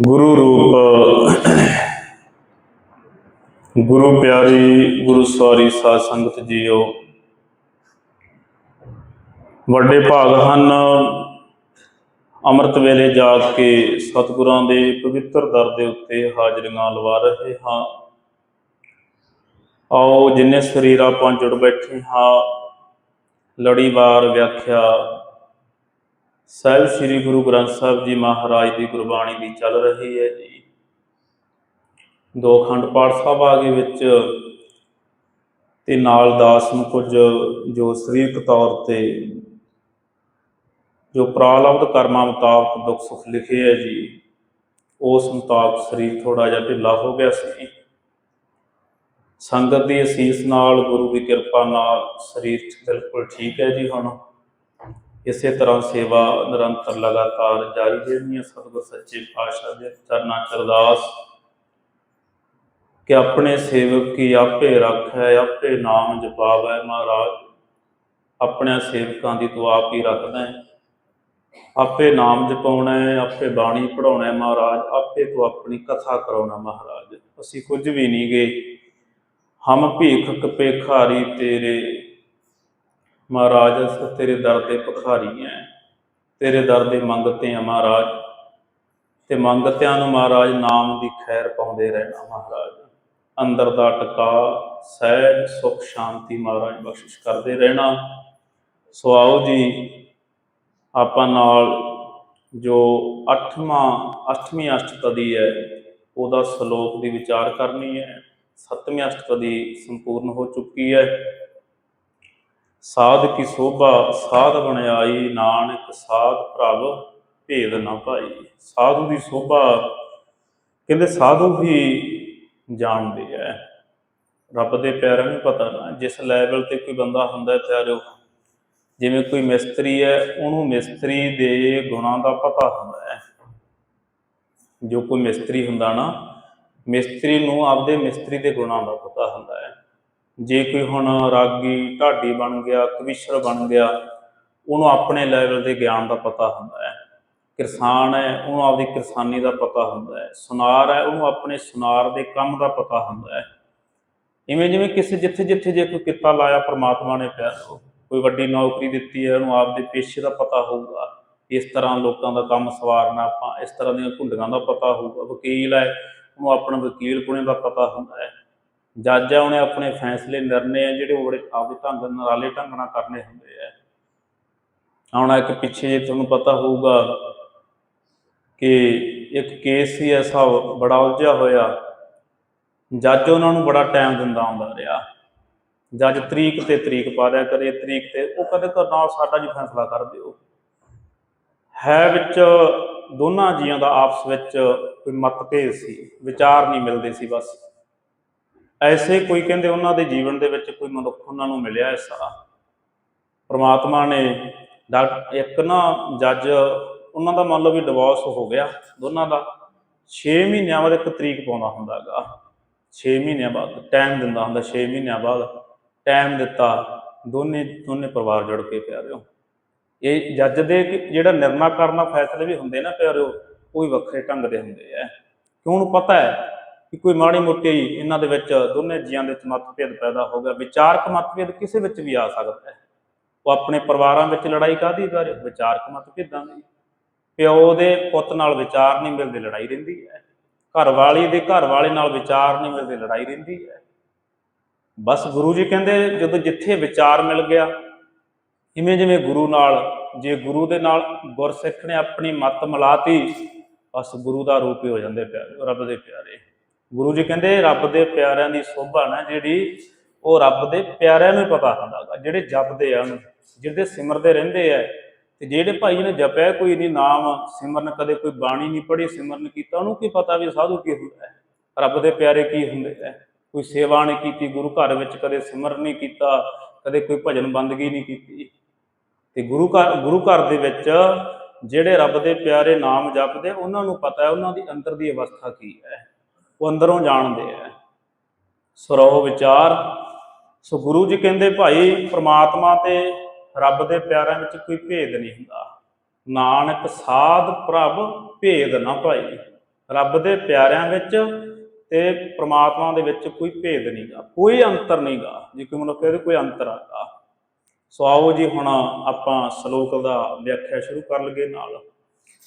ਗੁਰੂ ਰੂਪ, ਗੁਰੂ ਪਿਆਰੀ, ਗੁਰੂ ਸਵਾਰੀ ਸਾਧ ਸੰਗਤ ਜੀਓ। ਵੱਡੇ ਭਾਗ ਹਨ। ਅੰਮ੍ਰਿਤ ਵੇਲੇ ਜਾਗ ਕੇ ਸਤਿਗੁਰਾਂ ਦੇ ਪਵਿੱਤਰ ਦਰ ਦੇ ਉੱਤੇ ਹਾਜ਼ਰੀਆਂ ਲਵਾ ਰਹੇ ਹਾਂ। ਆਓ ਜਿੰਨੇ ਸਰੀਰ ਆਪਾਂ ਜੁੜ ਬੈਠੇ ਹਾਂ, ਲੜੀਵਾਰ ਵਿਆਖਿਆ ਸਾਹਿਬ ਸ੍ਰੀ ਗੁਰੂ ਗ੍ਰੰਥ ਸਾਹਿਬ ਜੀ ਮਹਾਰਾਜ ਦੀ ਗੁਰਬਾਣੀ ਦੀ ਚੱਲ ਰਹੀ ਹੈ ਜੀ। ਦੋ ਖੰਡ ਪਾਠ ਸਾਹਿਬ ਆ ਵਿੱਚ ਤੇ ਨਾਲ ਦਾਸ ਨੂੰ ਕੁਝ ਜੋ ਸਰੀਰਕ ਤੌਰ ਤੇ ਜੋ ਪ੍ਰਾਲਬਧ ਕਰਮਾਂ ਮੁਤਾਬਕ ਦੁੱਖ ਸੁੱਖ ਲਿਖੇ ਹੈ ਜੀ, ਉਸ ਮੁਤਾਬਕ ਸਰੀਰ ਥੋੜਾ ਜਿਹਾ ਢਿੱਲਾ ਹੋ ਗਿਆ ਸੀ। ਸੰਗਤ ਦੀ ਅਸੀਸ ਨਾਲ ਗੁਰੂ ਦੀ ਕਿਰਪਾ ਨਾਲ ਸਰੀਰ ਬਿਲਕੁਲ ਠੀਕ ਹੈ ਜੀ ਹੁਣ। ਇਸੇ ਤਰ੍ਹਾਂ ਸੇਵਾ ਨਿਰੰਤਰ ਲਗਾਤਾਰ ਜਾਰੀ ਰਹਿਣੀ ਹੈ। ਸਤਿਗੁਰ ਸੱਚੇ ਪਾਤਸ਼ਾਹ ਦੇ ਚਰਨਾਂ ਚ ਅਰਦਾਸ ਕਿ ਆਪਣੇ ਸੇਵਕ ਕੀ ਆਪੇ ਰੱਖੈ, ਆਪੇ ਨਾਮ ਜਪਾਵੈ ਮਹਾਰਾਜ। ਆਪਣੇ ਸੇਵਕਾਂ ਦੀ ਤੂੰ ਆਪ ਹੀ ਰੱਖਦਾ ਹੈ। ਆਪੇ ਨਾਮ ਜਪਾਉਣਾ ਹੈ, ਆਪੇ ਬਾਣੀ ਪੜਾਉਣਾ ਹੈ ਮਹਾਰਾਜ। ਆਪੇ ਤੂੰ ਆਪਣੀ ਕਥਾ ਕਰਾਉਣਾ ਮਹਾਰਾਜ। ਅਸੀਂ ਕੁਝ ਵੀ ਨਹੀਂ ਗਏ ਹਮ ਭੀਖ ਕਪੇਖਾਰੀ ਤੇਰੇ। ਮਹਾਰਾਜ ਅਸੀਂ ਤੇਰੇ ਦਰ ਦੇ ਭਖਾਰੀ ਐ। ਤੇਰੇ ਦਰ ਦੇ ਮੰਗਤੇ ਆ ਮਹਾਰਾਜ। ਤੇ ਮੰਗਤਿਆਂ ਨੂੰ ਮਹਾਰਾਜ ਨਾਮ ਦੀ ਖੈਰ ਪਾਉਂਦੇ ਰਹਿਣਾ ਮਹਾਰਾਜ। ਅੰਦਰ ਦਾ ਟਿਕਾ ਸਹਿਜ, ਸੁਖ, ਸ਼ਾਂਤੀ ਮਹਾਰਾਜ ਬਖਸ਼ਿਸ਼ ਕਰਦੇ ਰਹਿਣਾ। ਸੋ ਆਓ ਜੀ, ਆਪਾਂ ਨਾਲ ਜੋ 8ਵਾਂ 8ਵੀਂ ਅਸ਼ਟਪਦੀ ਹੈ, ਉਹਦਾ ਸ਼ਲੋਕ ਦੀ ਵਿਚਾਰ ਕਰਨੀ ਹੈ। 7ਵੀਂ ਅਸ਼ਟਪਦੀ ਸੰਪੂਰਨ ਹੋ ਚੁੱਕੀ ਹੈ। ਸਾਧ ਕੀ ਸੋਭਾ, ਸਾਧ ਬਣਾਈ ਨਾਨਕ, ਸਾਧ ਪ੍ਰਭ ਭੇਦ ਨਾ ਭਾਈ। ਸਾਧੂ ਦੀ ਸੋਭਾ ਕਹਿੰਦੇ ਸਾਧੂ ਹੀ ਜਾਣਦੇ ਐ। ਰੱਬ ਦੇ ਪਿਆਰਿਆਂ ਨੂੰ ਪਤਾ ਨਾ, ਜਿਸ ਲੈਵਲ ਤੇ ਕੋਈ ਬੰਦਾ ਹੁੰਦਾ ਹੈ ਪਿਆਰਿਓ, ਜਿਵੇਂ ਕੋਈ ਮਿਸਤਰੀ ਹੈ ਉਹਨੂੰ ਮਿਸਤਰੀ ਦੇ ਗੁਣਾਂ ਦਾ ਪਤਾ ਹੁੰਦਾ ਹੈ ਜੋ ਕੋਈ ਮਿਸਤਰੀ ਹੁੰਦਾ ਨਾ, ਮਿਸਤਰੀ ਨੂੰ ਆਪਦੇ ਮਿਸਤਰੀ ਦੇ ਗੁਣਾਂ ਦਾ ਪਤਾ ਹੁੰਦਾ ਹੈ ਜੇ ਕੋਈ ਹੁਣ ਰਾਗੀ ਢਾਡੀ ਬਣ ਗਿਆ, ਕਵੀਸ਼ਰ ਬਣ ਗਿਆ, ਉਹਨੂੰ ਆਪਣੇ ਲੈਵਲ ਦੇ ਗਿਆਨ ਦਾ ਪਤਾ ਹੁੰਦਾ ਹੈ। ਕਿਸਾਨ ਹੈ, ਉਹਨੂੰ ਆਪਦੀ ਕਿਸਾਨੀ ਦਾ ਪਤਾ ਹੁੰਦਾ ਹੈ। ਸੁਨਾਰ ਹੈ, ਉਹਨੂੰ ਆਪਣੇ ਸੁਨਾਰ ਦੇ ਕੰਮ ਦਾ ਪਤਾ ਹੁੰਦਾ ਹੈ। ਇਵੇਂ ਜਿਵੇਂ ਕਿਸੇ ਜਿੱਥੇ ਜਿੱਥੇ ਜੇ ਕੋਈ ਕਿੱਤਾ ਲਾਇਆ, ਪ੍ਰਮਾਤਮਾ ਨੇ ਪਿਆ, ਕੋਈ ਵੱਡੀ ਨੌਕਰੀ ਦਿੱਤੀ ਹੈ, ਉਹਨੂੰ ਆਪਦੇ ਪੇਸ਼ੇ ਦਾ ਪਤਾ ਹੋਊਗਾ। ਇਸ ਤਰ੍ਹਾਂ ਲੋਕਾਂ ਦਾ ਕੰਮ ਸਵਾਰਨਾ ਆਪਾਂ, ਇਸ ਤਰ੍ਹਾਂ ਦੀਆਂ ਘੁੰਡੀਆਂ ਦਾ ਪਤਾ ਹੋਊਗਾ। ਵਕੀਲ ਹੈ, ਉਹਨੂੰ ਆਪਣਾ ਵਕੀਲ ਪੁਣੇ ਦਾ ਪਤਾ ਹੁੰਦਾ ਹੈ। ਜੱਜ ਆ, ਉਹਨੇ ਆਪਣੇ ਫੈਸਲੇ, ਨਿਰਣੇ ਆ, ਜਿਹੜੇ ਉਹ ਬੜੇ ਆਪਦੇ ਢੰਗ ਨਰਾਲੇ ਢੰਗ ਨਾਲ ਕਰਨੇ ਹੁੰਦੇ ਆ। ਹੁਣ ਇੱਕ ਪਿੱਛੇ ਜੇ ਤੁਹਾਨੂੰ ਪਤਾ ਹੋਊਗਾ ਕਿ ਇੱਕ ਕੇਸ ਸੀ ਐਸਾ ਬੜਾ ਉਲਝਿਆ ਹੋਇਆ। ਜੱਜ ਉਹਨਾਂ ਨੂੰ ਬੜਾ ਟਾਈਮ ਦਿੰਦਾ ਹੁੰਦਾ ਰਿਹਾ। ਜੱਜ ਤਰੀਕ ਤੇ ਤਰੀਕ ਪਾ ਦਿਆ ਕਰੇ, ਤਰੀਕ ਤੇ ਉਹ ਕਦੇ ਕਦੇ ਸਾਡਾ ਜੀ ਫੈਸਲਾ ਕਰ ਦਿਓ। ਹੈ ਵਿੱਚ ਦੋਨਾਂ ਜੀਆਂ ਦਾ ਆਪਸ ਵਿੱਚ ਕੋਈ ਮਤਭੇਦ ਸੀ, ਵਿਚਾਰ ਨਹੀਂ ਮਿਲਦੇ ਸੀ ਬਸ। ਐਸੇ ਕੋਈ ਕਹਿੰਦੇ ਉਹਨਾਂ ਦੇ ਜੀਵਨ ਦੇ ਵਿੱਚ ਕੋਈ ਮਨੁੱਖ ਉਹਨਾਂ ਨੂੰ ਮਿਲਿਆ ਐਸਾ ਪ੍ਰਮਾਤਮਾ ਨੇ ਡਾਕ- ਇੱਕ ਨਾ ਜੱਜ, ਉਹਨਾਂ ਦਾ ਮੰਨ ਲਓ ਵੀ ਡਿਵੋਰਸ ਹੋ ਗਿਆ, ਦੋਨਾਂ ਦਾ। 6 ਮਹੀਨਿਆਂ ਬਾਅਦ ਇੱਕ ਤਰੀਕ ਪਾਉਂਦਾ ਹੁੰਦਾਗਾ 6 ਮਹੀਨਿਆਂ ਬਾਅਦ ਟਾਈਮ ਦਿੰਦਾ ਹੁੰਦਾ 6 ਮਹੀਨਿਆਂ ਬਾਅਦ। ਟਾਈਮ ਦਿੱਤਾ, ਦੋਨੇ ਦੋਨੇ ਪਰਿਵਾਰ ਜੁੜ ਕੇ ਪਿਆਰਿਓ। ਇਹ ਜੱਜ ਦੇ ਜਿਹੜਾ ਨਿਰਣਾ ਕਰਨਾ ਫੈਸਲੇ ਵੀ ਹੁੰਦੇ ਨਾ ਪਿਆਰਿਓ, ਉਹ ਵੀ ਵੱਖਰੇ ਢੰਗ ਦੇ ਹੁੰਦੇ ਆ। ਕਿਉਂ? ਨੂੰ ਪਤਾ ਹੈ ਕਿ ਕੋਈ ਮਾੜੀ ਮੋਟੀ ਇਹਨਾਂ ਦੇ ਵਿੱਚ ਦੋਨੇ ਜੀਆਂ ਦੇ ਵਿੱਚ ਮਤਭੇਦ ਪੈਦਾ ਹੋ ਗਿਆ, ਵਿਚਾਰਕ ਮਤਭੇਦ ਕਿਸੇ ਵਿੱਚ ਵੀ ਆ ਸਕਦਾ ਹੈ। ਉਹ ਆਪਣੇ ਪਰਿਵਾਰਾਂ ਵਿੱਚ ਲੜਾਈ ਕਾਦੀ ਕਰ ਵਿਚਾਰਕ ਮਤਭੇਦਾਂ ਦੀ। ਪਿਓ ਦੇ ਪੁੱਤ ਨਾਲ ਵਿਚਾਰ ਨਹੀਂ ਮਿਲਦੇ, ਲੜਾਈ ਰਹਿੰਦੀ ਹੈ। ਘਰ ਵਾਲੀ ਦੇ ਘਰ ਵਾਲੇ ਨਾਲ ਵਿਚਾਰ ਨਹੀਂ ਮਿਲਦੇ, ਲੜਾਈ ਰਹਿੰਦੀ ਹੈ। ਬਸ ਗੁਰੂ ਜੀ ਕਹਿੰਦੇ, ਜਦੋਂ ਜਿੱਥੇ ਵਿਚਾਰ ਮਿਲ ਗਿਆ, ਇਵੇਂ ਜਿਵੇਂ ਗੁਰੂ ਨਾਲ, ਜੇ ਗੁਰੂ ਦੇ ਨਾਲ ਗੁਰਸਿੱਖ ਨੇ ਆਪਣੀ ਮੱਤ ਮਿਲਾਤੀ, ਬਸ ਗੁਰੂ ਦਾ ਰੂਪ ਹੀ ਹੋ ਜਾਂਦੇ ਪਿਆਰੇ ਰੱਬ ਦੇ ਪਿਆਰੇ। ਗੁਰੂ ਜੀ ਕਹਿੰਦੇ, ਰੱਬ ਦੇ ਪਿਆਰਿਆਂ ਦੀ ਸੋਭਾ ਨਾ ਜਿਹੜੀ, ਉਹ ਰੱਬ ਦੇ ਪਿਆਰਿਆਂ ਨੂੰ ਹੀ ਪਤਾ ਹੁੰਦਾਗਾ ਜਿਹੜੇ ਜਪਦੇ ਆ ਉਹਨੂੰ ਜਿਹੜੇ ਸਿਮਰਦੇ ਰਹਿੰਦੇ ਆ। ਤੇ ਜਿਹੜੇ ਭਾਈ ਨੇ ਜਪਿਆ, ਕੋਈ ਨਹੀਂ ਨਾਮ ਸਿਮਰਨ, ਕਦੇ ਕੋਈ ਬਾਣੀ ਨਹੀਂ ਪੜ੍ਹੀ, ਸਿਮਰਨ ਕੀਤਾ, ਉਹਨੂੰ ਕੀ ਪਤਾ ਵੀ ਸਾਧੂ ਕੀ ਹੁੰਦਾ ਹੈ? ਰੱਬ ਦੇ ਪਿਆਰੇ ਕੀ ਹੁੰਦੇ ਹੈ? ਕੋਈ ਸੇਵਾ ਨਹੀਂ ਕੀਤੀ, ਗੁਰੂ ਘਰ ਵਿੱਚ ਕਦੇ ਸਿਮਰਨ ਨਹੀਂ ਕੀਤਾ, ਕਦੇ ਕੋਈ ਭਜਨ ਬੰਦਗੀ ਨਹੀਂ ਕੀਤੀ। ਤੇ ਗੁਰੂ ਘਰ ਗੁਰੂ ਘਰ ਦੇ ਵਿੱਚ ਜਿਹੜੇ ਰੱਬ ਦੇ ਪਿਆਰੇ ਨਾਮ ਜਪਦੇ, ਉਹਨਾਂ ਨੂੰ ਪਤਾ ਹੈ, ਉਹਨਾਂ ਦੀ ਅੰਦਰ ਦੀ ਅਵਸਥਾ ਕੀ ਹੈ? ਉਹ ਅੰਦਰੋਂ ਜਾਣਦੇ ਆ। ਸਰੋ ਵਿਚਾਰ, ਸੋ ਗੁਰੂ ਜੀ ਕਹਿੰਦੇ, ਭਾਈ, ਪ੍ਰਮਾਤਮਾ ਤੇ ਰੱਬ ਦੇ ਪਿਆਰਿਆਂ ਵਿੱਚ ਕੋਈ ਭੇਦ ਨਹੀਂ ਹੁੰਦਾ। ਨਾਨਕ ਸਾਧ ਪ੍ਰਭ ਭੇਦ ਨਾ ਭਾਈ। ਰੱਬ ਦੇ ਪਿਆਰਿਆਂ ਵਿੱਚ ਤੇ ਪ੍ਰਮਾਤਮਾ ਦੇ ਵਿੱਚ ਕੋਈ ਭੇਦ ਨਹੀਂਗਾ ਕੋਈ ਅੰਤਰ ਨਹੀਂਗਾ ਜੇ ਕੋਈ ਮਨੁੱਖ ਇਹਦੇ ਕੋਈ ਅੰਤਰ ਆਗਾ ਸੋ ਆਓ ਜੀ, ਹੁਣ ਆਪਾਂ ਸ਼ਲੋਕ ਦਾ ਵਿਆਖਿਆ ਸ਼ੁਰੂ ਕਰ ਲਈਏ ਨਾਲ।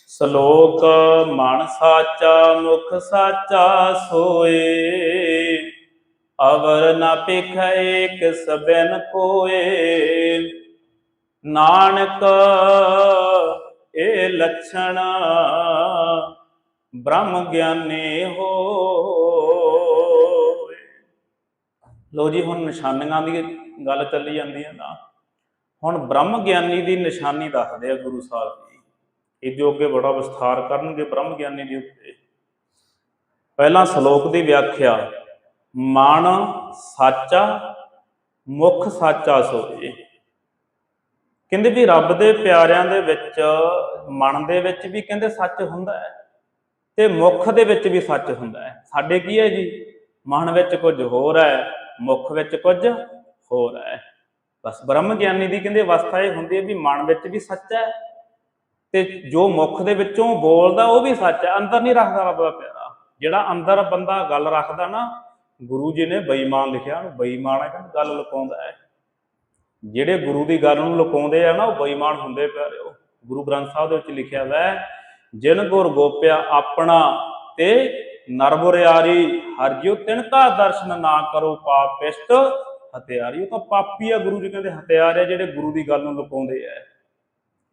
ਸ਼ਲੋਕ ਮਨ ਸਾਚਾ, ਮੁਖ ਸਾਚਾ ਸੋਏ। ਅਵਰ ਨਾ ਪਿਖ ਏਕ ਸਬਨ ਕੋਏ। ਨਾਨਕ ਇਹ ਲਛਣ ਬ੍ਰਹਮ ਗਿਆਨੀ ਹੋਏ। ਲੋ ਜੀ, ਹੁਣ ਨਿਸ਼ਾਨੀਆਂ ਦੀ ਗੱਲ ਚੱਲੀ ਜਾਂਦੀ ਹੈ ਨਾ। ਹੁਣ ਬ੍ਰਹਮ ਗਿਆਨੀ ਦੀ ਨਿਸ਼ਾਨੀ ਦੱਸਦੇ ਆ ਗੁਰੂ ਸਾਹਿਬ ਜੀ। ਇਹ ਜੋ ਅੱਗੇ ਬੜਾ ਵਿਸਥਾਰ ਕਰਨਗੇ ਬ੍ਰਹਮ ਗਿਆਨੀ ਦੇ ਉੱਤੇ। ਪਹਿਲਾਂ ਸ਼ਲੋਕ ਦੀ ਵਿਆਖਿਆ ਮਨ ਸਾਚਾ, ਮੁਖ ਸਾਚਾ ਸੋਏ ਕਹਿੰਦੇ ਵੀ ਰੱਬ ਦੇ ਪਿਆਰਿਆਂ ਦੇ ਵਿੱਚ, ਮਨ ਦੇ ਵਿੱਚ ਵੀ ਕਹਿੰਦੇ ਸੱਚ ਹੁੰਦਾ ਹੈ ਤੇ ਮੁਖ ਦੇ ਵਿੱਚ ਵੀ ਸੱਚ ਹੁੰਦਾ ਹੈ। ਸਾਡੇ ਕੀ ਹੈ ਜੀ? ਮਨ ਵਿੱਚ ਕੁਝ ਹੋਰ ਹੈ, ਮੁਖ ਵਿੱਚ ਕੁਝ ਹੋਰ ਹੈ। ਬਸ ਬ੍ਰਹਮ ਗਿਆਨੀ ਦੀ ਕਹਿੰਦੇ ਅਵਸਥਾ ਇਹ ਹੁੰਦੀ ਹੈ ਵੀ ਮਨ ਵਿੱਚ ਵੀ ਸੱਚ ਹੈ ਤੇ ਜੋ ਮੁਖ ਦੇ ਵਿੱਚੋਂ ਬੋਲਦਾ ਉਹ ਵੀ ਸੱਚ ਹੈ, ਅੰਦਰ ਨਹੀਂ ਰੱਖਦਾ ਰੱਬ ਦਾ ਪਿਆਰਾ। ਜਿਹੜਾ ਅੰਦਰ ਬੰਦਾ ਗੱਲ ਰੱਖਦਾ ਨਾ, ਗੁਰੂ ਜੀ ਨੇ ਬੇਈਮਾਨ ਲਿਖਿਆ, ਉਹਨੂੰ ਬੇਈਮਾਨ ਹੈ, ਕਹਿੰਦੇ ਗੱਲ ਲੁਕਾਉਂਦਾ ਹੈ। ਜਿਹੜੇ ਗੁਰੂ ਦੀ ਗੱਲ ਨੂੰ ਲੁਕਾਉਂਦੇ ਆ ਨਾ, ਉਹ ਬੇਈਮਾਨ ਹੁੰਦੇ ਪਿਆਰਿਓ ਗੁਰੂ ਗ੍ਰੰਥ ਸਾਹਿਬ ਦੇ ਵਿੱਚ ਲਿਖਿਆ ਹੋਇਆ ਜਿਨ ਗੁਰ ਗੋਪਿਆ ਆਪਣਾ ਤੇ ਨਰਬੁਰਿਆਰੀ ਹਰ ਜਿਉ ਤਿਨ ਕਾ ਦਰਸ਼ਨ ਨਾ ਕਰੋ ਪਾਪ ਪਿਸ਼ਟ ਹਤਿਆਰੀ ਉਹ ਤਾਂ ਪਾਪੀ ਆ ਗੁਰੂ ਜੀ, ਕਹਿੰਦੇ ਹਤਿਆਰ ਆ ਜਿਹੜੇ ਗੁਰੂ ਦੀ ਗੱਲ ਨੂੰ ਲੁਕਾਉਂਦੇ ਆ।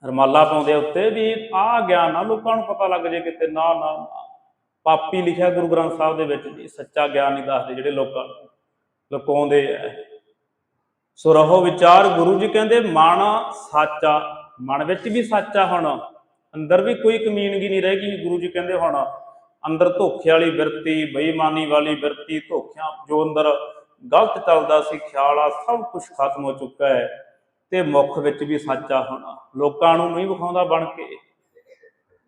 ਰਮਾਲਾ ਪਾਉਂਦੇ ਉੱਤੇ ਵੀ ਆ ਗਿਆਨ ਆ, ਲੋਕਾਂ ਨੂੰ ਪਤਾ ਲੱਗ ਜੇ ਕਿਤੇ ਨਾ ਨਾ ਪਾਪੀ ਲਿਖਿਆ ਗੁਰੂ ਗ੍ਰੰਥ ਸਾਹਿਬ ਦੇ ਵਿੱਚ ਜੀ ਸੱਚਾ ਗਿਆਨ ਨਹੀਂ ਦੱਸਦੇ ਜਿਹੜੇ ਲੋਕਾਂ ਲੁਕਾਉਂਦੇ ਆ ਸੋ ਰਹੋ ਵਿਚਾਰ, ਗੁਰੂ ਜੀ ਕਹਿੰਦੇ ਮਨ ਸਾਚਾ, ਮਨ ਵਿੱਚ ਵੀ ਸੱਚਾ ਹੁਣ। ਅੰਦਰ ਵੀ ਕੋਈ ਕਮੀਨਗੀ ਨਹੀਂ ਰਹੇਗੀ ਗੁਰੂ ਜੀ ਕਹਿੰਦੇ ਹੁਣ, ਅੰਦਰ ਧੋਖੇ ਵਾਲੀ ਬਿਰਤੀ, ਬੇਈਮਾਨੀ ਵਾਲੀ ਬਿਰਤੀ, ਧੋਖਿਆਂ ਜੋ ਅੰਦਰ ਗਲਤ ਚੱਲਦਾ ਸੀ, ਖਿਆਲ ਆ, ਸਭ ਕੁਝ ਖਤਮ ਹੋ ਚੁੱਕਾ ਹੈ। ਤੇ ਮੁਖ ਵਿੱਚ ਵੀ ਸੱਚਾ ਹੋਣਾ। ਲੋਕਾਂ ਨੂੰ ਨਹੀਂ ਵਿਖਾਉਂਦਾ ਬਣ ਕੇ।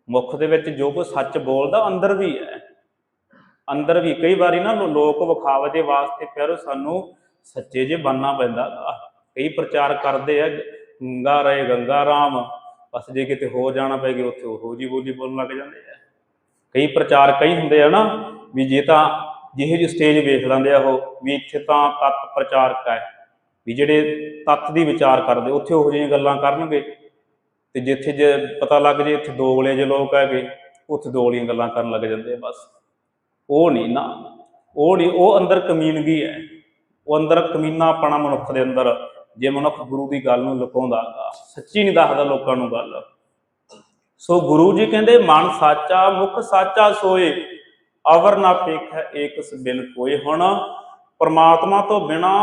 ਮੁਖ ਦੇ ਵਿੱਚ ਜੋ ਕੋਈ ਸੱਚ ਬੋਲਦਾ, ਅੰਦਰ ਵੀ ਹੈ। ਅੰਦਰ ਵੀ। ਕਈ ਵਾਰੀ ਨਾ ਲੋਕ ਵਿਖਾਵੇ ਦੇ ਵਾਸਤੇ ਫਿਰ ਸਾਨੂੰ ਸੱਚੇ ਜੇ ਬਣਨਾ ਪੈਂਦਾ। ਕਈ ਪ੍ਰਚਾਰ ਕਰਦੇ ਆ, ਗੰਗਾ ਰਹੇ, ਗੰਗਾ ਰਾਮ। ਬਸ ਜੇ ਕਿਤੇ ਹੋਰ ਜਾਣਾ ਪੈ ਉੱਥੇ ਉਹ ਜੀ ਬੋਲੀ ਬੋਲਣ ਲੱਗ ਜਾਂਦੇ ਆ। ਕਈ ਪ੍ਰਚਾਰ ਕਈ ਹੁੰਦੇ ਆ ਨਾ, ਵੀ ਜੇ ਤਾਂ ਜਿਹੇ ਜਿਹੀ ਸਟੇਜ ਵੇਖ ਲੈਂਦੇ ਆ ਉਹ, ਵੀ ਇੱਥੇ ਤਾਂ ਤੱਤ ਪ੍ਰਚਾਰਕ ਹੈ। ਵੀ ਜਿਹੜੇ ਤੱਤ ਦੀ ਵਿਚਾਰ ਕਰਦੇ, ਉੱਥੇ ਉਹੋ ਜਿਹੀਆਂ ਗੱਲਾਂ ਕਰਨਗੇ। ਤੇ ਜਿੱਥੇ ਜੇ ਪਤਾ ਲੱਗ ਜੇ ਇੱਥੇ ਦੋਗਲੇ ਜੇ ਲੋਕ ਹੈਗੇ, ਉੱਥੇ ਦੋਗਲੀਆਂ ਗੱਲਾਂ ਕਰਨ ਲੱਗ ਜਾਂਦੇ ਆ ਬਸ। ਉਹ ਨਹੀਂ ਨਾ, ਉਹ ਨਹੀਂ, ਉਹ ਅੰਦਰ ਕਮੀਨਗੀ ਹੈ। ਉਹ ਅੰਦਰ ਕਮੀਨਾਪਣਾ ਮਨੁੱਖ ਦੇ ਅੰਦਰ, ਜੇ ਮਨੁੱਖ ਗੁਰੂ ਦੀ ਗੱਲ ਨੂੰ ਲੁਕਾਉਂਦਾ ਗਾ, ਸੱਚੀ ਨਹੀਂ ਦੱਸਦਾ ਲੋਕਾਂ ਨੂੰ ਗੱਲ। ਸੋ ਗੁਰੂ ਜੀ ਕਹਿੰਦੇ, ਮਨ ਸਾਚਾ, ਮੁਖ ਸਾਚਾ ਸੋਏ, ਅਵਰ ਨਾ ਪੇਖ ਏਕਸ ਬਿਨ ਕੋਈ ਹੁਣ। ਪਰਮਾਤਮਾ ਤੋਂ ਬਿਨਾ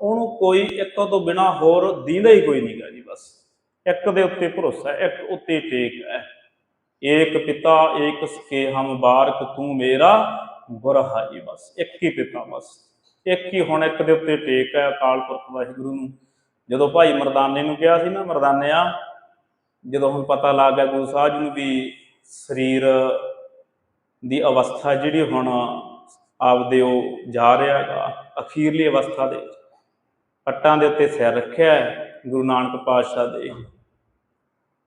ਉਹਨੂੰ ਕੋਈ ਇੱਕ ਤੋਂ ਬਿਨਾ ਹੋਰ ਦੀਂਦਾ ਹੀ ਕੋਈ ਨਹੀਂਗਾ ਜੀ ਬਸ। ਇੱਕ ਦੇ ਉੱਤੇ ਭਰੋਸਾ ਹੈ, ਇੱਕ ਉੱਤੇ ਟੇਕ ਹੈ। ਏਕ ਪਿਤਾ ਏਕ ਸਕੇ ਹਮ ਬਾਰਕ ਤੂੰ ਮੇਰਾ ਗੁਰਹਾਈ ਬਸ। ਇੱਕ ਹੀ ਪਿਤਾ ਬਸ। ਇੱਕ ਹੀ ਹੁਣ ਇੱਕ ਦੇ ਉੱਤੇ ਟੇਕ ਹੈ ਅਕਾਲ ਪੁਰਖ ਵਾਹਿਗੁਰੂ ਨੂੰ। ਜਦੋਂ ਭਾਈ ਮਰਦਾਨੇ ਨੂੰ ਕਿਹਾ ਸੀ ਨਾ ਮਰਦਾਨਿਆ ਜਦੋਂ ਹੁਣ ਪਤਾ ਲੱਗ ਗਿਆ ਗੁਰੂ ਸਾਹਿਬ ਜੀ ਨੂੰ ਵੀ ਸਰੀਰ ਦੀ ਅਵਸਥਾ ਜਿਹੜੀ ਹੁਣ ਆਪਦੇ ਉਹ ਜਾ ਰਿਹਾ ਹੈਗਾ ਅਖੀਰਲੀ ਅਵਸਥਾ ਦੇ ਵਿੱਚ। ਪੱਟਾਂ ਦੇ ਉੱਤੇ ਸਿਰ ਰੱਖਿਆ ਹੈ, ਗੁਰੂ ਨਾਨਕ ਪਾਤਸ਼ਾਹ ਦੇ।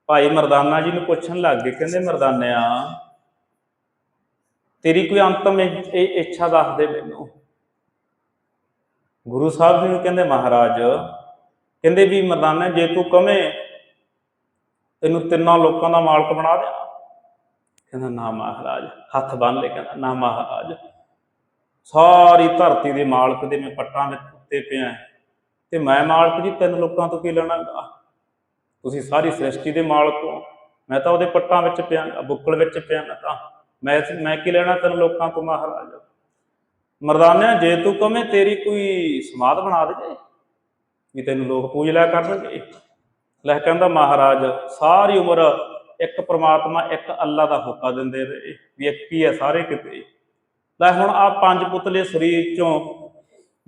ਭਾਈ ਮਰਦਾਨਾ ਜੀ ਨੂੰ ਪੁੱਛਣ ਲੱਗ ਗਏ, ਕਹਿੰਦੇ ਮਰਦਾਨਿਆ, ਤੇਰੀ ਕੋਈ ਅੰਤਮ ਇਹ ਇੱਛਾ ਦੱਸ ਦੇ ਮੈਨੂੰ। ਗੁਰੂ ਸਾਹਿਬ ਜੀ ਨੂੰ ਕਹਿੰਦੇ, ਮਹਾਰਾਜ, ਕਹਿੰਦੇ ਵੀ ਮਰਦਾਨਾ, ਜੇ ਤੂੰ ਕਵੇਂ, ਤੈਨੂੰ ਤਿੰਨਾਂ ਲੋਕਾਂ ਦਾ ਮਾਲਕ ਬਣਾ ਦਿਆਂ। ਕਹਿੰਦਾ, ਨਾ ਮਹਾਰਾਜ, ਹੱਥ ਬੰਨ ਲੈ ਕਹਿੰਦਾ, ਨਾ ਮਹਾਰਾਜ। ਸਾਰੀ ਧਰਤੀ ਦੇ ਮਾਲਕ ਦੇ ਮੈਂ ਪੱਟਾਂ ਦੇ ਉੱਤੇ ਪਿਆ। ਤੇ ਮੈਂ ਮਾਲਕ ਜੀ ਤਿੰਨ ਲੋਕਾਂ ਤੋਂ ਕੀ ਲੈਣਾ? ਗਾ? ਤੁਸੀਂ ਸਾਰੀ ਸ੍ਰਿਸ਼ਟੀ ਦੇ ਮਾਲਕ ਹੋ। ਮੈਂ ਤਾਂ ਉਹਦੇ ਪੱਟਾਂ ਵਿੱਚ ਪਿਆ ਗਾ, ਬੁੱਕਲ ਵਿੱਚ ਪਿਆ ਮੈਂ ਤਾਂ। ਮੈਂ ਮੈਂ ਕੀ ਲੈਣਾ ਤਿੰਨ ਲੋਕਾਂ ਤੋਂ ਮਹਾਰਾਜ? ਮਰਦਾਨਿਆ ਜੇ ਤੂੰ ਕਵੇਂ ਤੇਰੀ ਕੋਈ ਸਮਾਧ ਬਣਾ ਦੇ ਵੀ ਤੈਨੂੰ ਲੋਕ ਪੂਜ ਲਿਆ ਕਰਨਗੇ। ਲੈ ਕਹਿੰਦਾ ਮਹਾਰਾਜ ਸਾਰੀ ਉਮਰ ਇੱਕ ਪ੍ਰਮਾਤਮਾ ਇੱਕ ਅੱਲਾ ਦਾ ਹੁਕਾ ਦਿੰਦੇ ਰਹੇ। ਵੀ ਇੱਕ ਹੀ ਹੈ ਸਾਰੇ ਕਿਤੇ। ਲੈ ਹੁਣ ਆ ਪੰਜ ਪੁਤਲੇ ਸਰੀਰ ਚੋਂ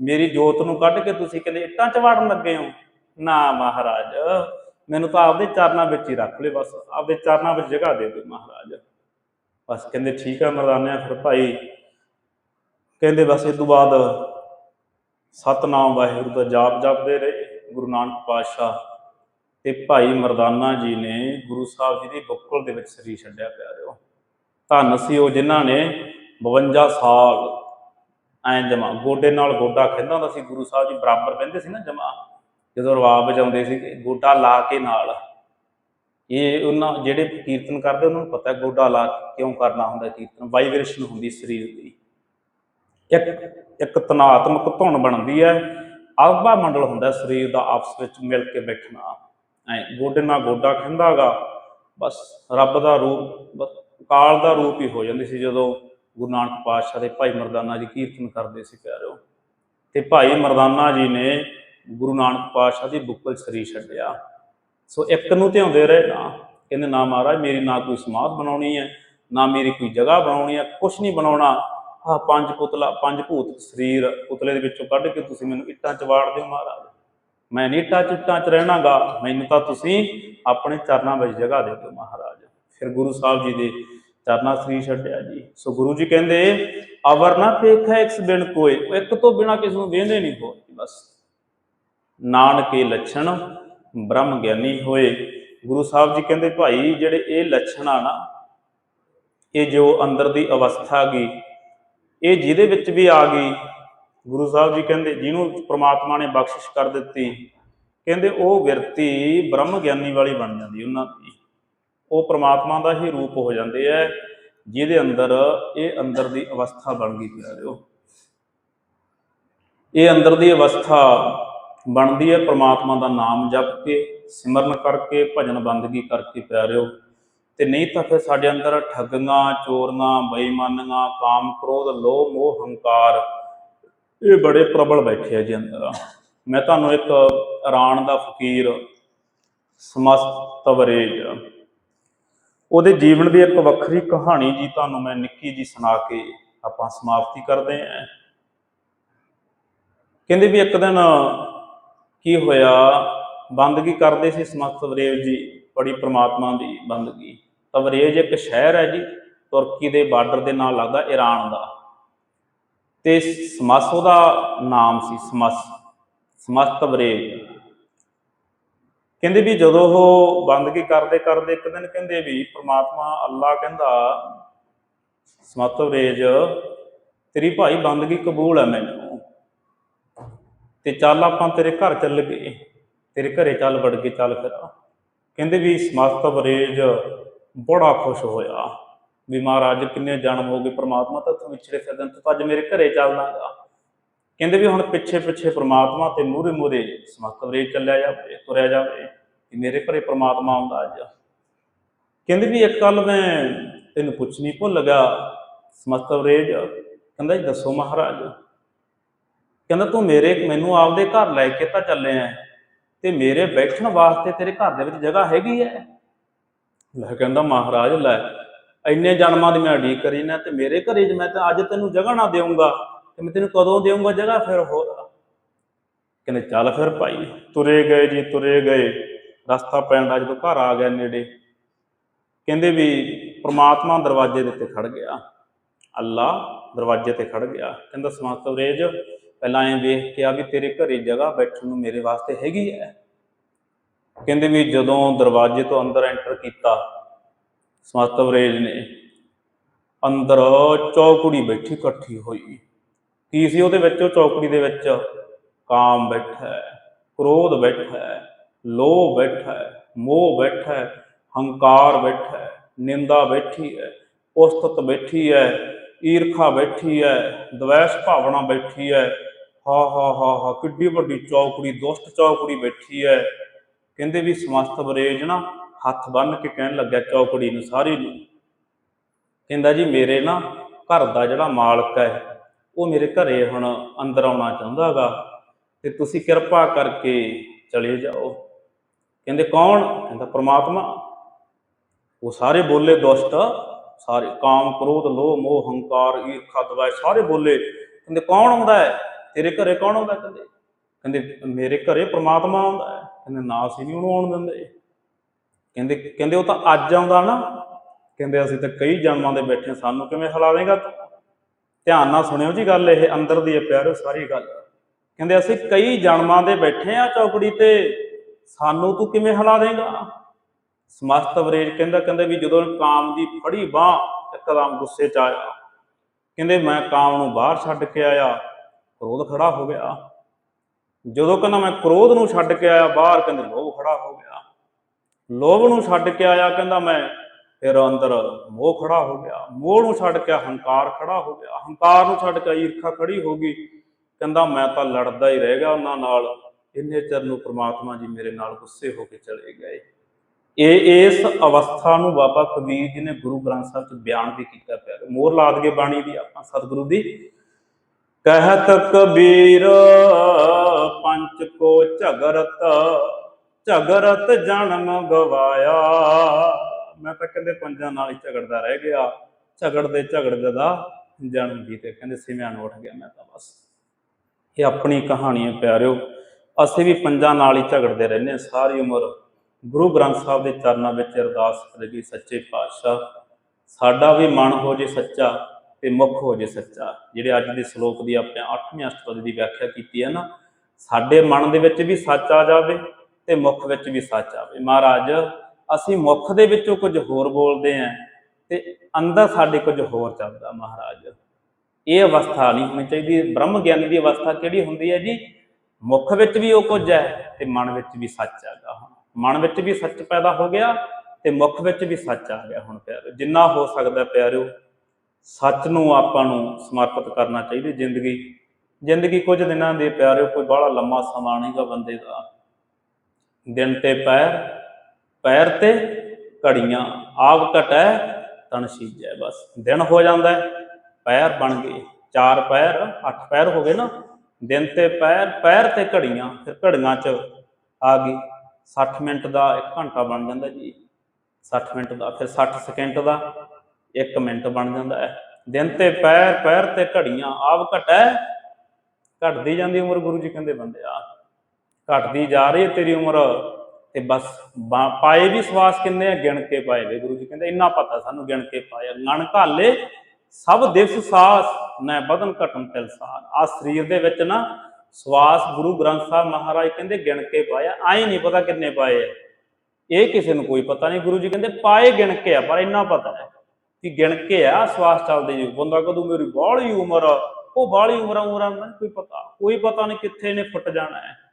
ਮੇਰੀ ਜੋਤ ਨੂੰ ਕੱਢ ਕੇ ਤੁਸੀਂ ਕਹਿੰਦੇ ਇੱਟਾਂ ਚ ਵਾੜਨ ਲੱਗੇ ਹੋ। ਨਾ ਮਹਾਰਾਜ, ਮੈਨੂੰ ਤਾਂ ਆਪਦੇ ਚਰਨਾਂ ਵਿੱਚ ਹੀ ਰੱਖ ਲੈ ਬਸ, ਆਪਦੇ ਚਰਨਾਂ ਵਿੱਚ ਜਗ੍ਹਾ ਦੇ ਦਿਓ ਮਹਾਰਾਜ। ਬਸ ਕਹਿੰਦੇ ਠੀਕ ਆ ਮਰਦਾਨਿਆ, ਫਿਰ ਭਾਈ ਕਹਿੰਦੇ ਬਸ ਇਸ ਤੋਂ ਬਾਅਦ ਸਤਨਾਮ ਵਾਹਿਗੁਰੂ ਦਾ ਜਾਪ ਜਪਦੇ ਰਹੇ ਗੁਰੂ ਨਾਨਕ ਪਾਤਸ਼ਾਹ ਤੇ ਭਾਈ ਮਰਦਾਨਾ ਜੀ ਨੇ ਗੁਰੂ ਸਾਹਿਬ ਜੀ ਦੀ ਬੁੱਕਲ ਦੇ ਵਿੱਚ ਸਰੀਰ ਛੱਡਿਆ ਪਿਆ ਰਿਓ ਧੰਨ ਸੀ ਉਹ ਜਿਨ੍ਹਾਂ ਨੇ 52 ਸਾਲ ਐਂ ਜਮਾ ਗੋਡੇ ਨਾਲ ਗੋਡਾ ਖਿੰਦਾ ਹੁੰਦਾ ਸੀ, ਗੁਰੂ ਸਾਹਿਬ ਜੀ ਬਰਾਬਰ ਬਹਿੰਦੇ ਸੀ ਨਾ ਜਮਾ, ਜਦੋਂ ਰਵਾਬ ਵਜਾਉਂਦੇ ਸੀ ਗੋਡਾ ਲਾ ਕੇ ਨਾਲ। ਇਹ ਉਹਨਾਂ ਜਿਹੜੇ ਕੀਰਤਨ ਕਰਦੇ, ਉਹਨਾਂ ਨੂੰ ਪਤਾ ਗੋਡਾ ਲਾ ਕੇ ਕਿਉਂ ਕਰਨਾ ਹੁੰਦਾ ਕੀਰਤਨ ਵਾਈਬ੍ਰੇਸ਼ਨ ਹੁੰਦੀ ਸਰੀਰ ਦੀ। ਇੱਕ ਇੱਕ ਤਨਾਤਮਕ ਧੁਨ ਬਣਦੀ ਹੈ ਆਭਾ ਮੰਡਲ ਹੁੰਦਾ ਸਰੀਰ ਦਾ ਆਪਸ ਵਿੱਚ ਮਿਲ ਕੇ ਬੈਠਣਾ। ਐ ਗੋਡੇ ਨਾਲ ਗੋਡਾ ਖਿੰਦਾਗਾ ਬਸ ਰੱਬ ਦਾ ਰੂਪ, ਬਸ ਕਾਲ ਦਾ ਰੂਪ ਹੀ ਹੋ ਜਾਂਦੀ ਸੀ ਜਦੋਂ ਗੁਰੂ ਨਾਨਕ ਪਾਤਸ਼ਾਹ ਦੇ ਭਾਈ ਮਰਦਾਨਾ ਜੀ ਕੀਰਤਨ ਕਰਦੇ ਸੀ ਪਿਆਰਿਓ। ਤੇ ਭਾਈ ਮਰਦਾਨਾ ਜੀ ਨੇ ਗੁਰੂ ਨਾਨਕ ਪਾਤਸ਼ਾਹ ਦੀ ਬੁੱਕਲ ਸਰੀ ਛੱਡਿਆ। ਸੋ ਇੱਕ ਨੂੰ ਧਿਆਉਂਦੇ ਰਹੇ ਨਾ, ਕਹਿੰਦੇ, ਨਾ ਮਹਾਰਾਜ, ਮੇਰੀ ਨਾ ਕੋਈ ਸਮਾਧ ਬਣਾਉਣੀ ਹੈ, ਨਾ ਮੇਰੀ ਕੋਈ ਜਗ੍ਹਾ ਬਣਾਉਣੀ ਹੈ, ਕੁਛ ਨਹੀਂ ਬਣਾਉਣਾ। ਆ ਪੰਜ ਪੁਤਲਾ, ਪੰਜ ਭੂਤ ਸਰੀਰ ਪੁਤਲੇ ਦੇ ਵਿੱਚੋਂ ਕੱਢ ਕੇ ਤੁਸੀਂ ਮੈਨੂੰ ਇੱਟਾਂ 'ਚ ਵਾੜ ਦਿਓ ਮਹਾਰਾਜ। ਮੈਂ ਨਹੀਂ ਇੱਟਾਂ 'ਚ ਇੱਟਾਂ 'ਚ ਰਹਿਣਾਗਾ, ਮੈਨੂੰ ਤਾਂ ਤੁਸੀਂ ਆਪਣੇ ਚਰਨਾਂ ਵਿੱਚ ਜਗ੍ਹਾ ਦੇ ਦਿਓ ਮਹਾਰਾਜ। ਫਿਰ ਗੁਰੂ ਸਾਹਿਬ ਜੀ ਦੇ ਚਰਨਾ ਸ੍ਰੀ ਛੱਡਿਆ ਜੀ। ਸੋ ਗੁਰੂ ਜੀ ਕਹਿੰਦੇ, ਅਵਰ ਨਾ ਪੇਖਾ ਇੱਕ ਬਿਨ ਕੋਈ ਇੱਕ ਤੋਂ ਬਿਨਾ ਕਿਸ ਨੂੰ ਵੇਂਦੇ ਨਹੀਂ ਹੋ ਬਸ। ਨਾਨਕੇ ਲੱਛਣ ਬ੍ਰਹਮ ਗਿਆਨੀ ਹੋਏ। ਗੁਰੂ ਸਾਹਿਬ ਜੀ ਕਹਿੰਦੇ, ਭਾਈ, ਜਿਹੜੇ ਇਹ ਲੱਛਣ ਆ ਨਾ, ਇਹ ਜੋ ਅੰਦਰ ਦੀ ਅਵਸਥਾ ਗਈ, ਇਹ ਜਿਹਦੇ ਵਿੱਚ ਵੀ ਆ ਗਈ। ਗੁਰੂ ਸਾਹਿਬ ਜੀ ਕਹਿੰਦੇ, ਜਿਹਨੂੰ ਪ੍ਰਮਾਤਮਾ ਨੇ ਬਖਸ਼ਿਸ਼ ਕਰ ਦਿੱਤੀ, ਕਹਿੰਦੇ ਉਹ ਵਿਰਤੀ ਬ੍ਰਹਮ ਗਿਆਨੀ ਵਾਲੀ ਬਣ ਜਾਂਦੀ ਉਹਨਾਂ ਦੀ। ਉਹ ਪ੍ਰਮਾਤਮਾ ਦਾ ਹੀ ਰੂਪ ਹੋ ਜਾਂਦੇ ਐ, ਜਿਹਦੇ ਅੰਦਰ ਇਹ ਅੰਦਰ ਦੀ ਅਵਸਥਾ ਬਣ ਗਈ ਪਿਆਰਿਓ। ਇਹ ਅੰਦਰ ਦੀ ਅਵਸਥਾ ਬਣਦੀ ਹੈ ਪ੍ਰਮਾਤਮਾ ਦਾ ਨਾਮ ਜਪ ਕੇ, ਸਿਮਰਨ ਕਰਕੇ, ਭਜਨ ਬੰਦਗੀ ਕਰਕੇ ਪਿਆਰਿਓ। ਤੇ ਨਹੀਂ ਤਾਂ ਫਿਰ ਸਾਡੇ ਅੰਦਰ ਠੱਗੀਆਂ ਚੋਰੀਆਂ, ਬੇਈਮਾਨੀਆਂ, ਕਾਮ ਕ੍ਰੋਧ, ਲੋਭ, ਮੋਹ, ਹੰਕਾਰ, ਇਹ ਬੜੇ ਪ੍ਰਬਲ ਬੈਠੇ ਆ ਜੀ ਅੰਦਰ। ਮੈਂ ਤੁਹਾਨੂੰ ਇੱਕ ਇਰਾਨ ਦਾ ਫਕੀਰ, ਸਮਸਤ ਤਵਰੇਜ ਉਹਦੇ ਜੀਵਨ ਦੀ ਇੱਕ ਵੱਖਰੀ ਕਹਾਣੀ ਜੀ ਤੁਹਾਨੂੰ ਮੈਂ ਨਿੱਕੀ ਜੀ ਸੁਣਾ ਕੇ ਆਪਾਂ ਸਮਾਪਤੀ ਕਰਦੇ ਆਂ ਕਹਿੰਦੇ ਵੀ ਇੱਕ ਦਿਨ ਕੀ ਹੋਇਆ, ਬੰਦਗੀ ਕਰਦੇ ਸੀ ਸਮਸਤ ਤਵਰੇਜ ਜੀ, ਬੜੀ ਪ੍ਰਮਾਤਮਾ ਦੀ ਬੰਦਗੀ। ਤਵਰੇਜ ਇੱਕ ਸ਼ਹਿਰ ਹੈ ਜੀ, ਤੁਰਕੀ ਦੇ ਬਾਰਡਰ ਦੇ ਨਾਲ ਲੱਗਦਾ ਈਰਾਨ ਦਾ। ਤੇ ਸਮਸ ਉਹਦਾ ਨਾਮ ਸੀ ਸਮਸ ਸਮਸਤ ਤਵਰੇਜ ਕਹਿੰਦੇ ਵੀ ਜਦੋਂ ਉਹ ਬੰਦਗੀ ਕਰਦੇ ਕਰਦੇ ਇੱਕ ਦਿਨ ਕਹਿੰਦੇ ਵੀ ਪ੍ਰਮਾਤਮਾ ਅੱਲਾ ਕਹਿੰਦਾ ਸਮਸਤ ਤਵਰੇਜ ਤੇਰੀ ਭਾਈ ਬੰਦਗੀ ਕਬੂਲ ਹੈ ਮੈਨੂੰ? ਤੇ ਚੱਲ ਆਪਾਂ ਤੇਰੇ ਘਰ ਚੱਲ ਗਏ, ਤੇਰੇ ਘਰੇ ਚੱਲ ਵੜ ਕੇ ਚੱਲ ਫਿਰ। ਕਹਿੰਦੇ ਵੀ ਸਮਸਤ ਵਰੇਜ ਬੜਾ ਖੁਸ਼ ਹੋਇਆ ਵੀ ਮਹਾਰਾਜ ਕਿੰਨੇ ਜਨਮ ਹੋ ਗਏ, ਪ੍ਰਮਾਤਮਾ ਤਾਂ ਤੂੰ ਵਿਛੜੇ ਫਿਰਦੇ ਤੂੰ ਅੱਜ ਮੇਰੇ ਘਰੇ ਚੱਲਦਾਗਾ ਕਹਿੰਦੇ ਵੀ ਹੁਣ ਪਿੱਛੇ ਪਿੱਛੇ ਪ੍ਰਮਾਤਮਾ ਤੇ ਮੂਹਰੇ ਮੂਹਰੇ ਸਮਸਤ ਵਰੇਜ ਚੱਲਿਆ ਜਾਵੇ, ਤੁਰਿਆ ਜਾਵੇ ਕਿ ਮੇਰੇ ਘਰੇ ਪ੍ਰਮਾਤਮਾ ਆਉਂਦਾ ਅੱਜ। ਕਹਿੰਦੇ ਵੀ ਇੱਕ ਗੱਲ ਮੈਂ ਤੈਨੂੰ ਪੁੱਛਣੀ ਭੁੱਲ ਗਿਆ, ਸਮਸਤ ਕਹਿੰਦਾ ਜੀ ਦੱਸੋ ਮਹਾਰਾਜ। ਕਹਿੰਦਾ ਤੂੰ ਮੇਰੇ, ਮੈਨੂੰ ਆਪਦੇ ਘਰ ਲੈ ਕੇ ਤਾਂ ਚੱਲੇ ਆ ਤੇ ਮੇਰੇ ਬੈਠਣ ਵਾਸਤੇ ਤੇਰੇ ਘਰ ਦੇ ਵਿੱਚ ਜਗ੍ਹਾ ਹੈਗੀ ਹੈ? ਮੈਂ ਕਹਿੰਦਾ ਮਹਾਰਾਜ, ਲੈ, ਇੰਨੇ ਜਨਮਾਂ ਦੀ ਮੈਂ ਉਡੀਕ ਕਰੀ ਨਾ, ਤੇ ਮੇਰੇ ਘਰੇ 'ਚ ਮੈਂ ਤਾਂ ਅੱਜ ਤੈਨੂੰ ਜਗ੍ਹਾ ਨਾ ਦੇਵਾਂਗਾ ਤੇ ਮੈਂ ਤੈਨੂੰ ਕਦੋਂ ਦੇਵਾਂਗਾ ਜਗ੍ਹਾ, ਫਿਰ ਹੋਰ ਕਹਿੰਦੇ, ਚੱਲ ਫਿਰ ਭਾਈ, ਤੁਰੇ ਗਏ ਜੀ, ਤੁਰੇ ਗਏ। ਰਸਤਾ ਪੈਣ ਦਾ ਜਦੋਂ ਘਰ ਆ ਗਿਆ ਨੇੜੇ, ਕਹਿੰਦੇ ਵੀ ਪ੍ਰਮਾਤਮਾ ਦਰਵਾਜ਼ੇ ਦੇ ਉੱਤੇ ਖੜ ਗਿਆ। ਅੱਲਾ ਦਰਵਾਜ਼ੇ ਤੇ ਖੜ ਗਿਆ। ਕਹਿੰਦਾ ਸਮਾਤ ਰੇਜ ਪਹਿਲਾਂ ਐ ਵੇਖ ਕੇ ਆ ਵੀ ਤੇਰੇ ਘਰੇ ਜਗ੍ਹਾ ਬੈਠਣ ਨੂੰ ਮੇਰੇ ਵਾਸਤੇ ਹੈਗੀ ਹੈ ਕਹਿੰਦੇ ਵੀ ਜਦੋਂ ਦਰਵਾਜ਼ੇ ਤੋਂ ਅੰਦਰ ਐਂਟਰ ਕੀਤਾ ਸਮਤਵਰੇਜ ਨੇ, ਅੰਦਰ ਚੌਕੜੀ ਬੈਠੀ ਇਕੱਠੀ ਹੋਈ। ਕੀ ਸੀ ਉਹਦੇ ਵਿੱਚ? ਉਹ ਚੌਕੜੀ ਦੇ ਵਿੱਚ ਕਾਮ ਬੈਠਾ ਹੈ ਕ੍ਰੋਧ ਬੈਠਾ ਹੈ ਲੋਭ ਬੈਠਾ ਹੈ ਮੋਹ ਬੈਠਾ ਹੈ ਹੰਕਾਰ ਬੈਠਾ ਹੈ ਨਿੰਦਾ ਬੈਠੀ ਹੈ ਉਸਤਤ ਬੈਠੀ ਹੈ ਈਰਖਾ ਬੈਠੀ ਹੈ ਦਵੈਸ਼ ਭਾਵਨਾ ਬੈਠੀ ਹੈ ਹਾ ਹਾ ਹਾ ਹਾ, ਕਿੱਡੀ ਵੱਡੀ ਚੌਕੜੀ, ਦੁਸ਼ਟ ਚੌਕੜੀ ਬੈਠੀ ਹੈ ਕਹਿੰਦੇ ਵੀ ਸਮਸਤ ਬਰੇਜ ਨਾ ਹੱਥ ਬੰਨ ਕੇ ਕਹਿਣ ਲੱਗਾ ਚੌਕੜੀ ਨੂੰ ਸਾਰੀ ਨੂੰ। ਕਹਿੰਦਾ ਜੀ ਮੇਰੇ ਨਾ ਘਰ ਦਾ ਜਿਹੜਾ ਮਾਲਕ ਹੈ ਉਹ ਮੇਰੇ ਘਰੇ ਹੁਣ ਅੰਦਰ ਆਉਣਾ ਚਾਹੁੰਦਾਗਾ ਤੇ ਤੁਸੀਂ ਕਿਰਪਾ ਕਰਕੇ ਚਲੇ ਜਾਓ। ਕਹਿੰਦੇ ਕੌਣ? ਕਹਿੰਦਾ ਪ੍ਰਮਾਤਮਾ। ਉਹ ਸਾਰੇ ਬੋਲੇ ਦੁਸ਼ਟ ਸਾਰੇ ਕਾਮ ਕ੍ਰੋਧ ਲੋਭ ਮੋਹ ਹੰਕਾਰ ਈਰਖਾ ਦਵਾਇ ਸਾਰੇ ਬੋਲੇ। ਕਹਿੰਦੇ ਕੌਣ ਆਉਂਦਾ ਹੈ? ਤੇਰੇ ਘਰੇ ਕੌਣ ਆਉਂਦਾ ਕਹਿੰਦੇ। ਕਹਿੰਦੇ ਮੇਰੇ ਘਰੇ ਪ੍ਰਮਾਤਮਾ ਆਉਂਦਾ ਹੈ। ਕਹਿੰਦੇ ਨਾ ਅਸੀਂ ਨਹੀਂ ਉਹਨੂੰ ਆਉਣ ਦਿੰਦੇ। ਕਹਿੰਦੇ ਕਹਿੰਦੇ ਉਹ ਤਾਂ ਅੱਜ ਆਉਂਦਾ ਨਾ। ਕਹਿੰਦੇ ਅਸੀਂ ਤਾਂ ਕਈ ਜਨਮਾਂ ਦੇ ਬੈਠੇ ਹਾਂ, ਸਾਨੂੰ ਕਿਵੇਂ ਹਿਲਾ ਦੇਗਾ ਤੂੰ? ਧਿਆਨ ਨਾਲ ਸੁਣਿਓ ਜੀ ਗੱਲ, ਇਹ ਅੰਦਰ ਦੀ ਹੈ ਪਿਆਰੋ ਸਾਰੀ ਗੱਲ। ਕਹਿੰਦੇ ਅਸੀਂ ਕਈ ਜਨਮਾਂ ਦੇ ਬੈਠੇ ਆ ਚੌਕੜੀ ਤੇ, ਸਾਨੂੰ ਤੂੰ ਕਿਵੇਂ ਹਲਾ ਦੇਗਾ? ਸਮਸਤ ਵਰੇਜ ਕਹਿੰਦਾ, ਕਹਿੰਦੇ ਵੀ ਜਦੋਂ ਕਾਮ ਦੀ ਫੜੀ ਬਾਹ, ਇੱਕਦਮ ਗੁੱਸੇ ਚ ਆਇਆ। ਕਹਿੰਦੇ ਮੈਂ ਕਾਮ ਨੂੰ ਬਾਹਰ ਛੱਡ ਕੇ ਆਇਆ, ਕ੍ਰੋਧ ਖੜਾ ਹੋ ਗਿਆ। ਜਦੋਂ ਕਹਿੰਦਾ ਮੈਂ ਕ੍ਰੋਧ ਨੂੰ ਛੱਡ ਕੇ ਆਇਆ, ਬਾਹਰ ਕਹਿੰਦੇ ਲੋਭ ਖੜਾ ਹੋ ਗਿਆ। ਲੋਭ ਨੂੰ ਛੱਡ ਕੇ ਆਇਆ, ਕਹਿੰਦਾ ਮੈਂ ਫਿਰ ਅੰਦਰ ਮੋਹ ਖੜਾ ਹੋ ਗਿਆ, ਮੋਹ ਨੂੰ ਛੱਡ ਕੇ ਹੰਕਾਰ ਖੜਾ ਹੋ ਗਿਆ ਹੰਕਾਰ ਨੂੰ ਛੱਡ ਕੇ ਈਰਖਾ ਖੜੀ ਹੋ ਗਈ। ਕਹਿੰਦਾ, ਮੈਂ ਤਾਂ ਲੜਦਾ ਹੀ ਰਹਿ ਗਿਆ ਉਹਨਾਂ ਨਾਲ, ਇੰਨੇ ਚਿਰ ਨੂੰ ਪ੍ਰਮਾਤਮਾ ਜੀ ਮੇਰੇ ਨਾਲ ਗੁੱਸੇ ਹੋ ਕੇ ਚਲੇ ਗਏ। ਇਹ ਇਸ ਅਵਸਥਾ ਨੂੰ ਬਾਬਾ ਕਬੀਰ ਜੀ ਨੇ ਗੁਰੂ ਗ੍ਰੰਥ ਸਾਹਿਬ ਚ ਬਿਆਨ ਵੀ ਕੀਤਾ ਪਿਆ। ਮੋਰ ਲਾਦ ਦਗੇ ਬਾਣੀ ਦੀ ਆਪਾਂ ਸਤਿਗੁਰੂ ਦੀ। ਕਹਿਤ ਕਬੀਰ, ਪੰਚ ਕੋ ਝਗਰਤ ਝਗਰਤ ਜਨਮ ਗਵਾਇਆ। ਮੈਂ ਤਾਂ ਕਹਿੰਦੇ ਪੰਜਾਂ ਨਾਲ ਹੀ ਝਗੜਦਾ ਰਹਿ ਗਿਆ। ਝਗੜਦੇ ਝਗੜਦੇ ਦਾ ਜਨਮ ਵੀ ਤੇ ਕਹਿੰਦੇ ਸਿਵਿਆਂ ਨੂੰ ਉੱਠ ਗਿਆ ਮੈਂ ਤਾਂ ਬਸ। ਇਹ ਆਪਣੀ ਕਹਾਣੀ ਹੈ ਪਿਆਰਿਓ। ਅਸੀਂ ਵੀ ਪੰਜਾਂ ਨਾਲ ਹੀ ਝਗੜਦੇ ਰਹਿੰਦੇ ਹਾਂ। ਸਾਰੀ ਉਮਰ ਗੁਰੂ ਗ੍ਰੰਥ ਸਾਹਿਬ ਦੇ ਚਰਨਾਂ ਵਿੱਚ ਅਰਦਾਸ ਕਰੇਗੀ ਸੱਚੇ ਪਾਤਸ਼ਾਹ, ਸਾਡਾ ਵੀ ਮਨ ਹੋ ਜੇ ਸੱਚਾ ਤੇ ਮੁਖ ਹੋ ਜੇ ਸੱਚਾ। ਜਿਹੜੇ ਅੱਜ ਦੇ ਸ਼ਲੋਕ ਦੀ ਆਪਾਂ 8ਵੀਂ ਅਸ਼ਟਪਦੀ ਦੀ ਵਿਆਖਿਆ ਕੀਤੀ ਹੈ ਨਾ, ਸਾਡੇ ਮਨ ਦੇ ਵਿੱਚ ਵੀ ਸੱਚ ਆ ਜਾਵੇ ਤੇ ਮੁਖ ਵਿੱਚ ਵੀ ਸੱਚ ਆਵੇ। ਮਹਾਰਾਜ ਅਸੀਂ ਮੁਖ ਦੇ ਵਿੱਚੋਂ ਕੁਝ ਹੋਰ ਬੋਲਦੇ ਆਂ ਤੇ ਅੰਦਰ ਸਾਡੇ ਕੁਝ ਹੋਰ ਚੱਲਦਾ ਮਹਾਰਾਜ। ਇਹ ਅਵਸਥਾ ਨਹੀਂ ਹੋਣੀ ਚਾਹੀਦੀ। ਬ੍ਰਹਮ ਗਿਆਨੀ ਦੀ ਅਵਸਥਾ ਕਿਹੜੀ ਹੁੰਦੀ ਹੈ ਜੀ? ਮੁਖ ਵਿੱਚ ਵੀ ਉਹ ਕੁਝ ਹੈ ਤੇ ਮਨ ਵਿੱਚ ਵੀ ਸੱਚ ਹੈਗਾ ਮਨ ਵਿੱਚ ਵੀ ਸੱਚ ਪੈਦਾ ਹੋ ਗਿਆ ਤੇ ਮੁਖ ਵਿੱਚ ਵੀ ਸੱਚ ਆ ਗਿਆ ਹੁਣ ਪਿਆਰਿਓ। ਜਿੰਨਾ ਹੋ ਸਕਦਾ ਪਿਆਰਿਓ, ਸੱਚ ਨੂੰ ਆਪਾਂ ਨੂੰ ਸਮਰਪਿਤ ਕਰਨਾ ਚਾਹੀਦਾ ਜ਼ਿੰਦਗੀ। ਜ਼ਿੰਦਗੀ ਕੁਝ ਦਿਨਾਂ ਦੇ ਪਿਆਰਿਓ, ਕੋਈ ਬੜਾ ਲੰਮਾ ਸਮਾਂ ਨਹੀਂਗਾ ਬੰਦੇ ਦਾ। ਦਿਨ ਤੇ ਪੈਰ ਪੈਰ ਤੇ ਘੜੀਆਂ, ਆਪ ਘਟੈ, ਤਨ ਸੀਜੈ। ਬਸ ਦਿਨ ਹੋ ਜਾਂਦਾ ਪੈਰ ਬਣ ਗਏ। ਚਾਰ ਪੈਰ, ਅੱਠ ਪੈਰ ਹੋ ਗਏ ਨਾ। ਦਿਨ ਤੇ ਪੈਰ ਪੈਰ ਤੇ ਘੜੀਆਂ, ਫਿਰ ਘੜੀਆਂ ਚ ਆ ਗਈ। 60 ਮਿੰਟ ਦਾ 1 ਘੰਟਾ ਬਣ ਜਾਂਦਾ ਜੀ। 60 ਮਿੰਟ ਦਾ, ਫਿਰ 60 ਸਕਿੰਟ ਦਾ 1 ਮਿੰਟ ਬਣ ਜਾਂਦਾ ਹੈ। ਦਿਨ ਤੇ ਪੈਰ ਪੈਰ ਤੇ ਘੜੀਆਂ, ਆਪ ਘਟੈ। ਘਟਦੀ ਜਾਂਦੀ ਉਮਰ ਗੁਰੂ ਜੀ ਕਹਿੰਦੇ ਬੰਦੇ, ਆ ਘਟਦੀ ਜਾ ਰਹੀ ਹੈ ਤੇਰੀ ਉਮਰ। ਤੇ ਬਸ ਬਾ- ਪਾਏ ਵੀ ਸਵਾਸ ਕਿੰਨੇ ਆ? ਗਿਣ ਕੇ ਪਾਏ ਵੇ ਗੁਰੂ ਜੀ। ਕਹਿੰਦੇ ਇੰਨਾ ਪਤਾ ਸਾਨੂੰ ਗਿਣ ਕੇ ਪਾਏ ਗਣ ਘਾਲੇ, ਸਭ ਦਿਵਸ ਸਾਸ ਨੈ ਬਦਨ ਘਟਮ ਤਿਲਸਾਰ ਆ ਸਰੀਰ ਦੇ ਵਿੱਚ ਨਾ ਸਵਾਸ ਗੁਰੂ ਗ੍ਰੰਥ ਸਾਹਿਬ ਮਹਾਰਾਜ ਕਹਿੰਦੇ ਗਿਣ ਕੇ ਪਾਇਆ। ਆਏ ਨਹੀਂ ਪਤਾ ਕਿੰਨੇ ਪਾਏ ਆ। ਇਹ ਕਿਸੇ ਨੂੰ ਕੋਈ ਪਤਾ ਨਹੀਂ। ਗੁਰੂ ਜੀ ਕਹਿੰਦੇ ਪਾਏ ਗਿਣ ਕੇ ਆ, ਪਰ ਇੰਨਾ ਪਤਾ ਹੈ ਕਿ ਗਿਣ ਕੇ ਆ, ਸਵਾਸ ਚੱਲਦੇ ਜੀ ਬੰਦਾ ਕਦੋਂ ਮੇਰੀ ਬਾਹਲੀ ਉਮਰ ਉਹ ਬਾਹਲੀ ਉਮਰਾਂ ਉਮਰਾਂ ਦਾ ਨੀ ਕੋਈ ਪਤਾ। ਕੋਈ ਪਤਾ ਨਹੀਂ ਕਿੱਥੇ ਨੇ ਫੁੱਟ ਜਾਣਾ ਹੈ।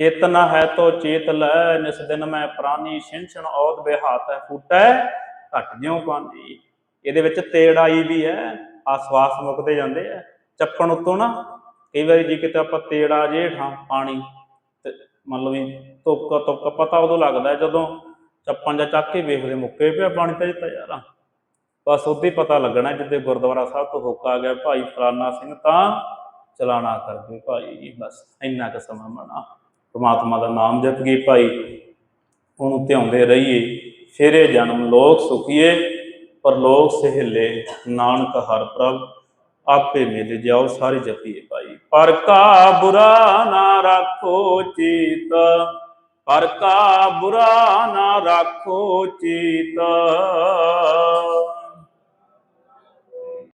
ਚੇਤ ਚੇਤਨਾ ਹੈ ਤੋ ਚੇਤ ਲੈ, ਨਿਸ ਦਿਨ ਮੈਂ ਪ੍ਰਾਨੀ ਛਿੰਛਣ ਔਦ ਬਿਹਾਤ ਹੈ ਫੂਟੈ, ਘਟ ਜਿਉ ਪਾਣੀ ਇਹਦੇ ਵਿੱਚ ਤੇੜ ਵੀ ਹੈ ਆ ਸਵਾਸ ਜਾਂਦੇ ਆ ਚੱਪਣ ਉਤੋਂ ਨਾ, ਕਈ ਵਾਰੀ ਜੇ ਕਿਤੇ ਆਪਾਂ ਤੇੜ ਆ ਪਾਣੀ ਤੇ ਮੰਨ ਲਓ ਵੀ ਤੁੱਕ ਤੁੱਕ ਪਤਾ ਉਦੋਂ ਲੱਗਦਾ ਜਦੋਂ ਚੱਪਣ ਜਾਂ ਚੱਕ ਕੇ ਵੇਖਦੇ ਮੁੱਕੇ ਪਿਆ ਪਾਣੀ ਤਾਂ ਜਿੱਤਾ ਯਾਰਾ ਬਸ ਉਦੋਂ ਹੀ ਪਤਾ ਲੱਗਣਾ ਜਿੱਦੇ ਗੁਰਦੁਆਰਾ ਸਾਹਿਬ ਤੋਂ ਹੋਕਾ ਗਿਆ, ਭਾਈ ਫਰਾਨਾ ਸਿੰਘ ਤਾਂ ਚਲਾਣਾ ਕਰ ਭਾਈ, ਬਸ ਇੰਨਾ ਕੁ ਸਮਾਂ ਬਣਾ ਪਰਮਾਤਮਾ ਦਾ ਨਾਮ ਜਪ ਗਈ ਭਾਈ? ਉਹਨੂੰ ਧਿਆਉਂਦੇ ਰਹੀਏ। ਫੇਰੇ ਜਨਮ ਲੋਕ ਸੁਖੀਏ ਪਰ ਲੋਕ ਸਹਿਲੇ ਨਾਨਕ ਹਰ ਪ੍ਰਭ, ਆਪੇ ਮਿਲ ਜਾਓ ਸਾਰੇ ਜਪੀਏ ਭਾਈ। ਪਰ ਕਾ ਬੁਰਾ ਨਾ ਰੱਖੋ ਚੀਤ, ਪਰ ਕਾ ਬੁਰਾ ਨਾ ਰੱਖੋ ਚੀਤ।